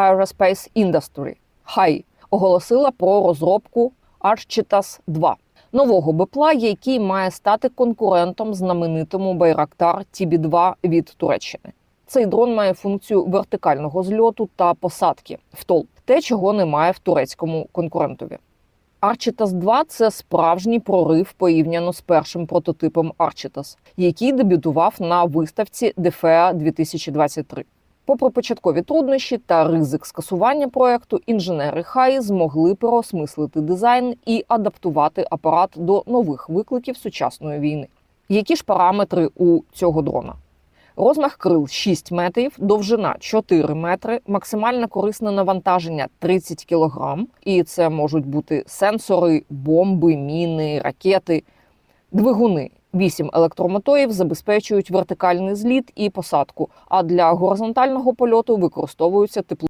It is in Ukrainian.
Aerospace Industry HAI оголосила про розробку Architas 2 нового БПЛА, який має стати конкурентом знаменитому Байрактар TB2 від Туреччини. Цей дрон має функцію вертикального зльоту та посадки в тол, те, чого немає в турецькому конкурентові. Architas 2 – це справжній прорив порівняно з першим прототипом Architas, який дебютував на виставці DFEA 2023. Попри початкові труднощі та ризик скасування проекту, інженери Хаї змогли переосмислити дизайн і адаптувати апарат до нових викликів сучасної війни. Які ж параметри у цього дрона? Розмах крил 6 метрів, довжина 4 метри, максимальне корисне навантаження 30 кг. І це можуть бути сенсори, бомби, міни, ракети, двигуни. 8 електромоторів забезпечують вертикальний зліт і посадку, а для горизонтального польоту використовуються тепло.